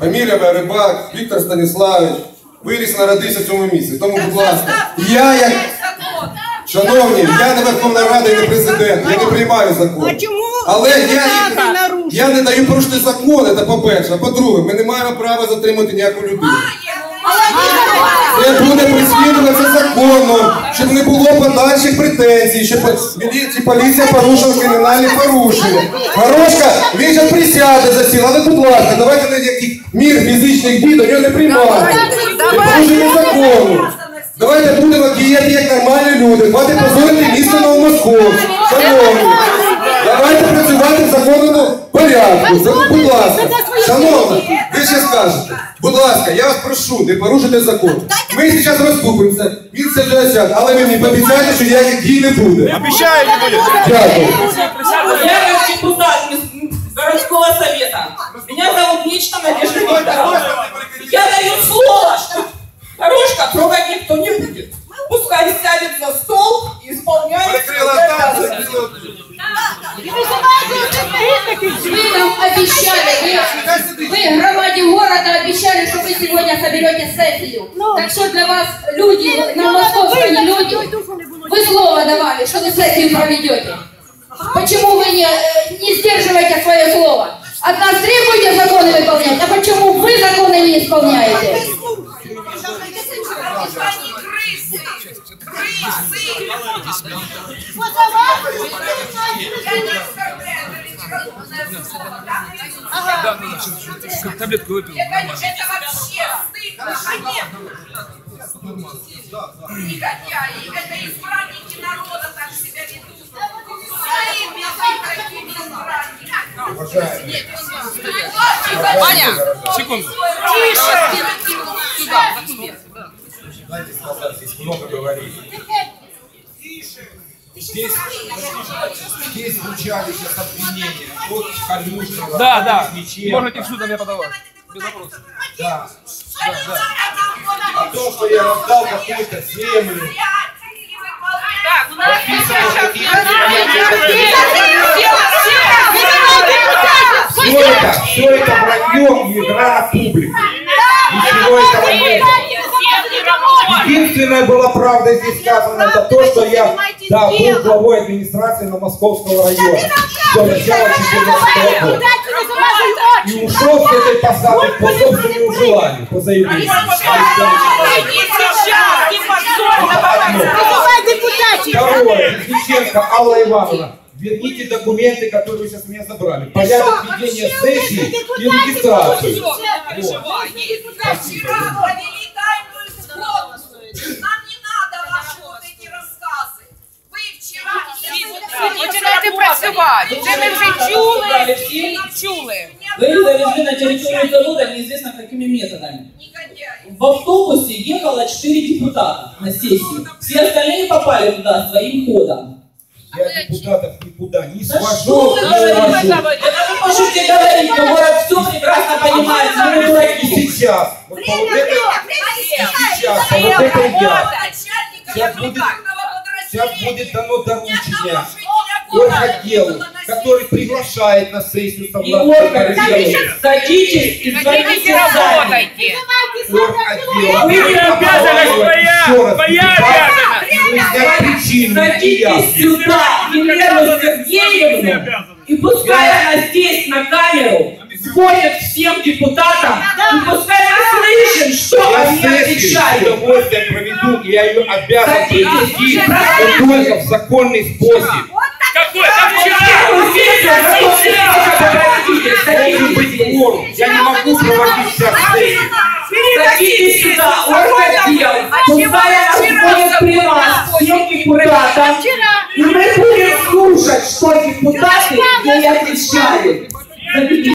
Фамілія Рибак, Віктор Станіславович. Виріс народився в цьому місці. Тому, будь ласка, я як шановні, я не Верховна Рада і не президент, я не приймаю закон. Але я, я не даю порушити закони, це по-перше. А по-друге, ми не маємо права затримати ніяку людину. Це буде переслідуватися законом, щоб не було подальших претензій, щоб міліція, поліція порушила кримінальні порушення. Горошка, він же присяде за сіл, але будь ласка, давайте ніяких мір фізичних дій до нього не приймаємо. Це порушення закону. Давайте будемо діяти як нормальні люди, давайте порядку. За- Будь ласка, шановні, ви ще скажете. Будь ласка, я вас прошу, не порушуйте закон. Ми зараз розкупимося, він це вже осяде, але ви мені пообіцяйте, що ніяких дій не буде. Обещаю, не будет. Дякую. Я как депутат мес- городского совета. Меня зовут Мечта Надежда Викторовна. Я даю слово, что Хорошка трогать никто не будет. Пускай сядет за стол Города обещали, что вы сегодня соберете сессию. Так что для вас люди, на московской не люди, вы слово давали, что вы сессию проведете. Почему вы не, не сдерживаете свое слово? От нас требуете законы выполнять, а почему вы законы не исполняете? Таблетку выпил. Это вообще стыдно, конечно. Негодяи, это избранники народа так себя ведут. Своими такими избранниками. Ваня! Секунду. Знаете, сказать, здесь много говорили. Здесь, здесь звучали сейчас обвинения от Калюжного, Да, да. Можете в суд на меня подавать. Без вопросов. Да. О том, что я раздал какую-то землю. Подписывал какие-то Все это, все это вранье и игра на публику. Единственная была правда здесь сказано, это то, что я да, был главой администрации на Московского района до начала 2014 года. И ушел с этой посады по собственному желанию, по заявлению. Второе, Лисиченко Алла Ивановна. Верните документы, которые вы сейчас у меня забрали. Порядок ведения сессии и регистрации. Вот. Працювати. Це ми вже чули і чули. Вы завезли на территорию завода неизвестно какими методами. В автобусе ехало 4 депутата на сессию. Все остальные попали туда своим ходом. Я депутатов никуда не Да что свожу, вы не. Это вы можете говорить, но город все прекрасно понимает, что вы И дураки. сейчас, вот по вот этой, сейчас, по вот этой я, Сейчас будет- сейчас будет дано доручение орготделу, который приглашает на сессию орготдел. Садитесь и звоните работайте. Вы не обязаны, твоя, твоя обязанность. я. Садитесь сюда, Елену Сергеевну, и пускай она здесь на камеру звонит всем депутатам, и пускай мы слышим, что Я они отвечают. удовольствием проведу, и я ее обязан провести, но только в законный способ. Какой? Как вчера? А. Я не могу проводить сейчас сессию. Садитесь сюда. Пускай она звонит при нас, всем депутатам. И мы будем слушать, что депутаты ей отвечают.